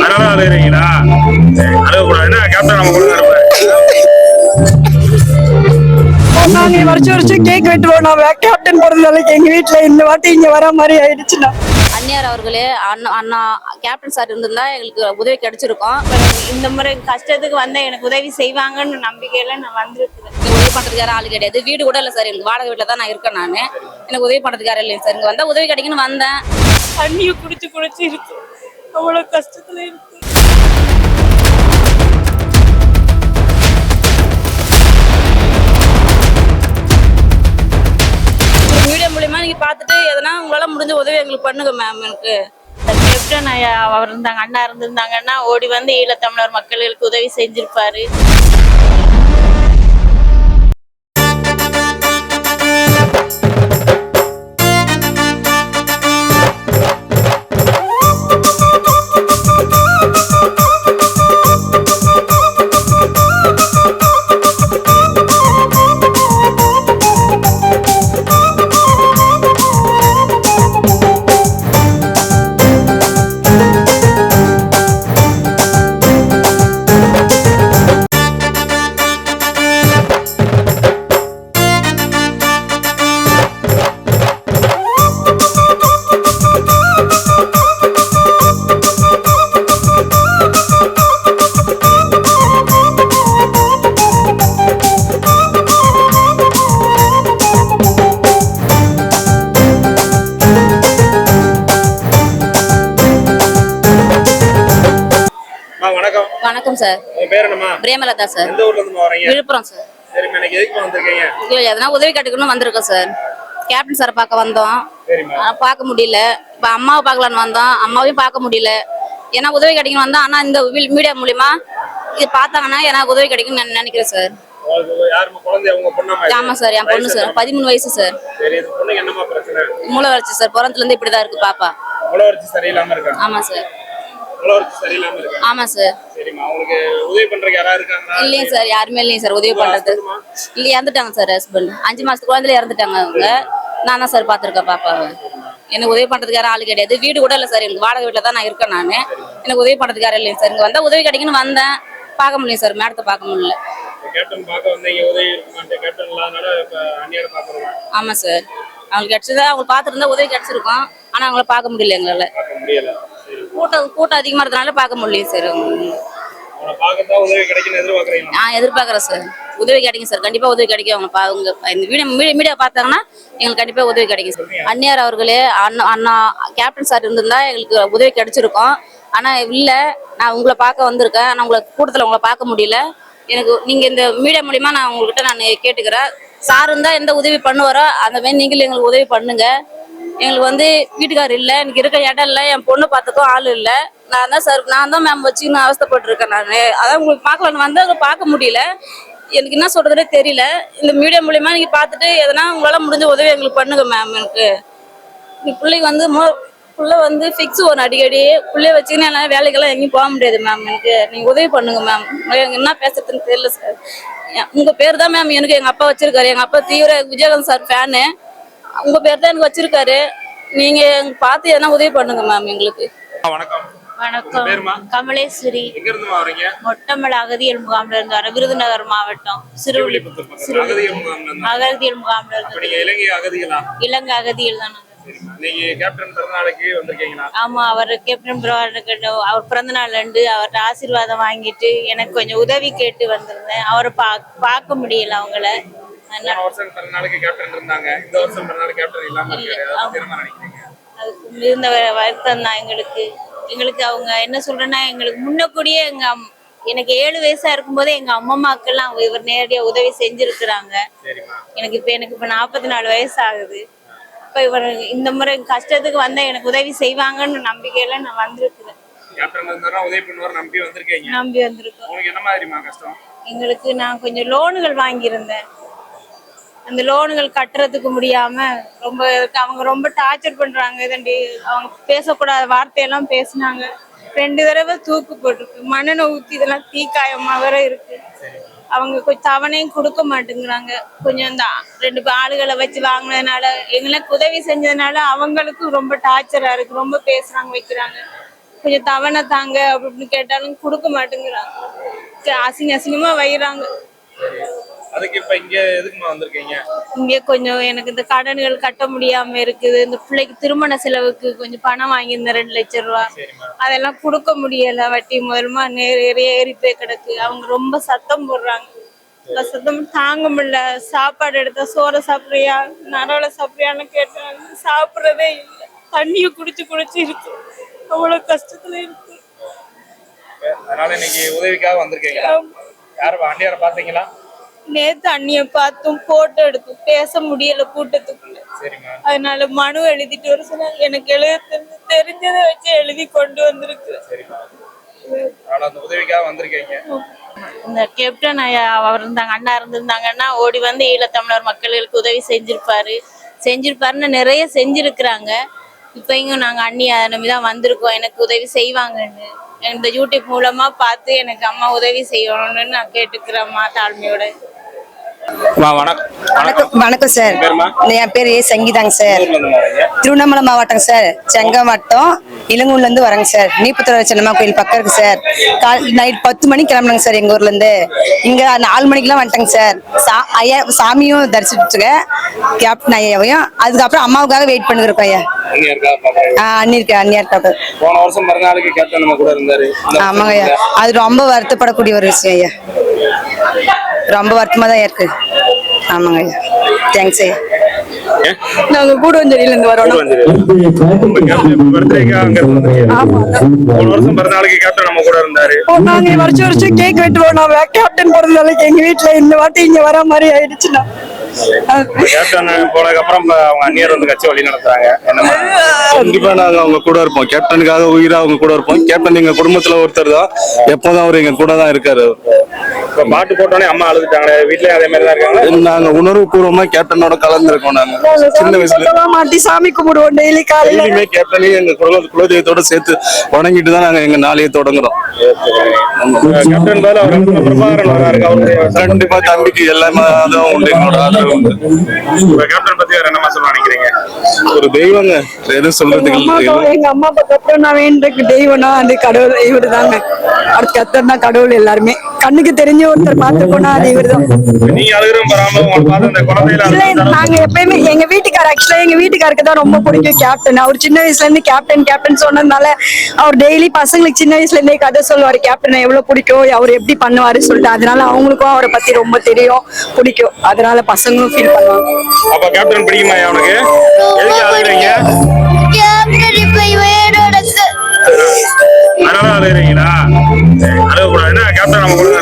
அதனால அழுகிறீங்களா அழுகக்கூடாது கேப்டன் நம்ம நாங்க வருஷம் வருஷம் கேக் வெட்டுவோம் நான் கேப்டன் பிறந்த எங்க வீட்டுல இந்த வாட்டி இங்க வர மாதிரி ஆயிடுச்சுண்ணா. அந்நியார் அவர்களே அண்ணா அண்ணா கேப்டன் சார் இருந்திருந்தா எங்களுக்கு உதவி கிடைச்சிருக்கும். இந்த முறை கஷ்டத்துக்கு வந்தால் எனக்கு உதவி செய்வாங்கன்னு நம்பிக்கையில நான் வந்திருக்கிறேன். உதவி பண்றதுக்கு யாரும் ஆள் கிடையாது. வீடு கூட இல்லை சார் எனக்கு வாடகை வீட்டில் தான் நான் இருக்கேன் நான். எனக்கு உதவி பண்றதுக்கு யாரும் இல்லைங்க சார் இங்கே வந்தா உதவி கிடைக்குன்னு வந்தேன். தண்ணியை குடிச்சு குடிச்சு இருக்கு. அவ்வளோ கஷ்டத்துல இருக்கு நீங்க பார்த்துட்டு எதனா உங்களால முடிஞ்ச உதவி எங்களுக்கு பண்ணுங்க மேம் எனக்கு. கேப்டன் அவர் இருந்தாங்க அண்ணா இருந்திருந்தாங்கன்னா ஓடி வந்து ஈழத்தமிழர் மக்களுக்கு உதவி செஞ்சிருப்பாரு. வணக்கம். வணக்கம் சார் உங்க பேர் என்னம்மா? பிரேமலதா சார் எந்த ஊர்ல இருந்து வரீங்க? விழுப்புரம் சார் சரிம்மா இன்னைக்கு எதுக்கு வந்திருக்கீங்க? இல்லை எதனா உதவி கிடைக்கணும்னு வந்திருக்கோம் சார் கேப்டன் சாரை பார்க்க வந்தோம். பார்க்க முடியல. இப்போ அம்மாவை பார்க்கலான்னு வந்தோம். அம்மாவையும் பார்க்க முடியல. ஏன்னா உதவி கிடைக்கணும் வந்தோம். ஆனால் இந்த மீடியா மூலியமா இது பார்த்தாங்கன்னா எனக்கு உதவி கிடைக்கும்னு நான் நினைக்கிறேன் சார்? ஆமா சார் என் பொண்ணு சார்? பதிமூணு வயசு சார் சரி மூளை வளர்ச்சி சார் பிறந்ததுல இருந்து இப்படிதான் இருக்கு பாப்பா. ஆமா சார் ஆமா சார். இல்லைங்க சார் யாருமே இல்லைங்க சார் உதவி பண்றது. இல்ல இறந்துட்டாங்க சார் ஹஸ்பண்ட் அஞ்சு மாசத்து குழந்தைல இறந்துட்டாங்க அவங்க. நான் தான் சார் பாத்திருக்கேன் பாப்பாவை எனக்கு உதவி பண்றதுக்கு யாரும் ஆள் கிடையாது. வீடு கூட இல்லை சார் எனக்கு வாடகை வீட்டில் தான் நான் இருக்கேன் நான். எனக்கு உதவி பண்றதுக்கு யாரும் இல்லைங்க சார். இங்க வந்தா உதவி கிடைக்குன்னு வந்தேன். பார்க்க முடியல சார் மேடத்தை பார்க்க முடியல. ஆமா சார். அவங்களுக்கு கிடைச்சதா அவங்க பார்த்துருந்தா உதவி கிடைச்சிருக்கும். ஆனா அவங்கள பார்க்க முடியல எங்களால. கூட்டம் கூட்டம் அதிகமா இருந்தனால பார்க்க முடியல சார். நான் எதிர்பார்க்குறேன் சார். உதவி கிடைக்கும் சார். கண்டிப்பா உதவி கிடைக்கும். அவங்க அவங்க இந்த வீடியோ மீடியா மீடியா பார்த்தாங்கன்னா எங்களுக்கு கண்டிப்பா உதவி கிடைக்கும் சார். அந்நியார் அவர்களே அண்ணா அண்ணா கேப்டன் சார் இருந்திருந்தா எங்களுக்கு உதவி கிடைச்சிருக்கும். ஆனா இல்ல நான் உங்களை பார்க்க வந்திருக்கேன். ஆனா உங்களை கூட்டத்துல உங்களை பார்க்க முடியல. எனக்கு நீங்க இந்த மீடியா மூலியமா நான் உங்ககிட்ட நான் கேட்டுக்கிறேன். சார் இருந்தா எந்த உதவி பண்ணுவாரோ அந்த மாதிரி நீங்களும் எங்களுக்கு உதவி பண்ணுங்க. எங்களுக்கு வந்து வீட்டுக்காரர் இல்லை எனக்கு இருக்க இடம் இல்லை என் பொண்ணு பார்த்துக்கும் ஆள் இல்லை. நான் தான் சார் நான் தான் மேம் வச்சுக்கணும் அவஸ்தைப்பட்டிருக்கேன் நான். அதான் உங்களுக்கு பார்க்கலான்னு வந்து அதை பார்க்க முடியல. எனக்கு என்ன சொல்றதுனே தெரியல. இந்த மீடியா மூலியமா நீங்க பார்த்துட்டு எதனா உங்களால முடிஞ்ச உதவி எங்களுக்கு பண்ணுங்க மேம் எனக்கு. பிள்ளைக்கு வந்து மோ புள்ள வந்து ஃபிக்ஸ் ஒரு அடிக்கடி. பிள்ளைய வச்சுக்கின்னு என்னால் வேலைக்கெல்லாம் எங்கேயும் போக முடியாது மேம் எனக்கு. நீங்கள் உதவி பண்ணுங்க மேம் எனக்கு என்ன பேசுறதுன்னு தெரியல சார் உங்கள் பேர் தான் மேம் எனக்கு எங்கள் அப்பா வச்சிருக்காரு. எங்கள் அப்பா தீவிர விஜயகாந்த் சார் ஃபேனு உங்கள் பேர் தான் எனக்கு வச்சிருக்காரு. நீங்கள் பார்த்து எதனா உதவி பண்ணுங்க மேம் எங்களுக்கு. வணக்கம். வணக்கம். பேருமா? கமலேஸ்வரி. எங்க இருந்து வரீங்க? மொட்டமலை அகதியல் முகாம்ல இருந்து வர விருதுநகர் மாவட்டம் இருந்தா. அகதியல் முகாம்ல இருந்து. நீங்க இலங்கை அகதிகளா இலங்கை அகதியல் தான் நாங்க. நீங்க ஆமா அவர் கேப்டன் அவர் பிறந்த நாள் அன்று அவர்கிட்ட ஆசீர்வாதம் வாங்கிட்டு எனக்கு கொஞ்சம் உதவி கேட்டு வந்திருந்தேன். அவரை பா பார்க்க முடியல அவங்கள. போன வருஷம் பிறந்தநாளுக்கு கேப்டன் இருந்தாங்க. இந்த வருஷம் பிறந்தநாள் கேப்டன் இல்லாம இருக்காரு அதாவது திரும்ப நினைக்கிறீங்க? அதுக்கு இருந்த வருத்தம் தான் எங்களுக்கு. எங்களுக்கு அவங்க என்ன சொல்றேன்னா எங்களுக்கு முன்னக்கூடியே எங்க எனக்கு ஏழு வயசா இருக்கும்போதே எங்க அம்மம்மாக்கெல்லாம் அவங்க இவர் நேரடியா உதவி செஞ்சிருக்கிறாங்க. எனக்கு இப்ப எனக்கு இப்ப நாற்பத்தி நாலு வயசு ஆகுது இப்ப இவர் இந்த முறை கஷ்டத்துக்கு வந்தா எனக்கு உதவி செய்வாங்கன்னு நம்பிக்கையில நான் வந்திருக்கிறேன். நம்பி வந்திருக்கோம். எங்களுக்கு நான் கொஞ்சம் லோனுகள் வாங்கியிருந்தேன். அந்த லோனுகள் கட்டுறதுக்கு முடியாம ரொம்ப அவங்க ரொம்ப டார்ச்சர் பண்றாங்க இதண்டி அவங்க பேசக்கூடாத வார்த்தையெல்லாம் பேசினாங்க. ரெண்டு தடவை தூக்கு போட்டிருக்கு. மண்ணெண்ணெய் ஊத்தி இதெல்லாம் தீக்காயமா வேற இருக்கு. அவங்க கொஞ்சம் தவணையும் கொடுக்க மாட்டேங்கிறாங்க. கொஞ்சம் இந்த ரெண்டு ஆளுகளை வச்சு வாங்கினதுனால எங்களுக்கு உதவி செஞ்சதுனால அவங்களுக்கும் ரொம்ப டார்ச்சரா இருக்கு. ரொம்ப பேசுறாங்க வைக்கிறாங்க. கொஞ்சம் தவணை தாங்க அப்படின்னு கேட்டாலும் கொடுக்க மாட்டேங்கிறாங்க. அசிங்க அசிங்கமா வைக்கிறாங்க அதுக்கு இப்ப இங்க எதுக்குமா வந்திருக்கீங்க? இங்கே கொஞ்சம் எனக்கு இந்த கடன்கள் கட்ட முடியாம இருக்குது. இந்த பிள்ளைக்கு திருமண செலவுக்கு கொஞ்சம் பணம் வாங்கியிருந்தேன் ரெண்டு லட்சம் ரூபா. அதெல்லாம் கொடுக்க முடியல. வட்டி முதலுமா நிறைய ஏறி போய் கிடக்கு. அவங்க ரொம்ப சத்தம் போடுறாங்க. சத்தம் தாங்க முடியல. சாப்பாடு எடுத்தா சோறை சாப்பிட்றியா? நரவலை சாப்பிட்றியான்னு கேட்டாங்க சாப்பிட்றதே இல்லை. தண்ணியை குடிச்சு குடிச்சு இருக்கு. அவ்வளவு கஷ்டத்துல இருக்கு. அதனால இன்னைக்கு உதவிக்காக வந்திருக்கீங்க யாரும் அண்ணியார பாத்தீங்களா நேத்து அண்ணிய பார்த்தும் போட்டோ எடுத்தும் பேச முடியல கூட்டத்துக்குள்ள அதனால மனு எழுதிட்டு வர சொன்னாங்க. எனக்கு எழுத தெரிஞ்ச- தெரிஞ்சதை வச்சு எழுதி கொண்டு வந்திருக்கு. சரிம்மா அதனால அந்த உதவிக்காக வந்திருக்கீங்க. இந்த கேப்டன் ஐயா அவர் இருந்தாங்க அண்ணா இருந்திருந்தாங்கன்னா ஓடி வந்து ஈழத்தமிழர் மக்களுக்கு உதவி செஞ்சிருப்பாரு. செஞ்சிருப்பாருன்னு நிறைய செஞ்சிருக்கிறாங்க. இப்போ இங்க நாங்க அண்ணி நம்பி தான் வந்திருக்கோம். எனக்கு உதவி செய்வாங்கன்னு. இந்த யூடியூப் மூலமா பார்த்து எனக்கு அம்மா உதவி செய்யணும்னு நான் கேட்டுக்கிறேம்மா தாழ்மையோட. அம்மா, வணக்கம். வணக்கம் வணக்கம் சார்? என் பேர் ஏ சங்கீதாங்க சார். திருவண்ணாமலை மாவட்டம் சார். செங்கம் வட்டம் இளங்கூர்ல இருந்து வரேங்க சார். நீப்புத்துறை சின்னம்மா கோயில் பக்கம் இருக்கு சார். கால் நைட் பத்து மணிக்கு கிளம்புனாங்க சார் எங்க ஊர்ல இருந்து இங்க நாலு மணிக்கெல்லாம் வந்துட்டேங்க சார். சா ஐயா சாமியும் தரிசிச்சுங்க. கேப்டன் ஐயாவையும். அதுக்கப்புறம் அம்மாவுக்காக வெயிட் பண்ணிருக்கோம் ஐயா. அது ரொம்ப வருத்தப்படக்கூடிய ஒரு விஷயம் ஐயா. ரொம்ப வருத்தமா தான் இருக்கு. ஆமாங்க. தேங்க்ஸ் ஐயா? நாங்க கூடுவஞ்சேரியில இருந்து வரோம். பிறந்தநாளுக்கு கேப்டன் நம்ம கூட இருந்தாரு. நாங்க வருஷம் வருஷம் கேக் வெட்டுவோம். நான் கேப்டன் பிறந்ததால எங்க வீட்டுல இந்த வாட்டி இங்க வர மாதிரி ஆயிடுச்சுண்ணா இப்ப கேப்டன் போனதுக்கு அப்புறம் அவங்க அந்நியர் வந்து கட்சி வழி நடத்துறாங்க? கண்டிப்பா நாங்க அவங்க கூட இருப்போம். கேப்டனுக்காக உயிரா அவங்க கூட இருப்போம். கேப்டன் எங்க குடும்பத்துல ஒருத்தர் தான். எப்போதும் அவர் எங்க கூட தான் இருக்காரு. பாட்டு போட்டோன்னே அம்மா அழுதுட்டாங்களே வீட்லயும் அதே மாதிரி தான் இருக்காங்க நாங்க உணர்வு பூர்வமா கேப்டனோட கலந்துருக்கோம் நாங்க. சின்ன வயசுல மாட்டி சாமி கும்பிடுவோம் டெய்லி காலையில. டெய்லியுமே கேப்டனையும் எங்க குல குலதெய்வத்தோட சேர்த்து வணங்கிட்டு தான் நாங்க எங்க நாளையே தொடங்குறோம். கேப்டன் கண்டிப்பா தம்பிக்கு எல்லாமே அதான் உண்டு எங்களோட ஆதரவு உண்டு. கேப்டன் பத்தி வேற என்னமா சொல்ல நினைக்கிறீங்க? ஒரு தெய்வங்க எதுவும் சொல்றதுக்கு எங்க. அம்மா அப்பாக்கு அப்புறம் நான் வேண்டிருக்கு தெய்வம்னா அந்த கடவுள் இவரு தாங்க அடுத்து கத்தர் தான் கடவுள் எல்லாருமே. கண்ணுக்கு தெரிஞ்ச ஒருத்தர் பார்த்து போனா அது இவர் தான். நீங்க எப்பயுமே எங்க வீட்டுக்கார ஆக்சுவலா எங்க வீட்டுக்காருக்கு தான் ரொம்ப பிடிக்கும் கேப்டன் அவர் சின்ன வயசுல இருந்து கேப்டன் கேப்டன் சொன்னதுனால அவர் டெய்லி பசங்களுக்கு சின்ன வயசுல இருந்தே கதை சொல்லுவாரு கேப்டன் எவ்வளவு பிடிக்கும்? அவர் எப்படி பண்ணுவாரு சொல்லிட்டு. அதனால அவங்களுக்கும் அவரை பத்தி ரொம்ப தெரியும் பிடிக்கும். அதனால பசங்களும் ஃபீல் பண்ணுவாங்க. அப்ப கேப்டன் பிடிக்குமா அவனுக்கு எதுக்கு அழுகிறீங்க? கேப்டன் இப்ப இவனோட அதனால அழுகிறீங்களா அழுகக்கூடாது. என்ன கேப்டன் நம்ம கூட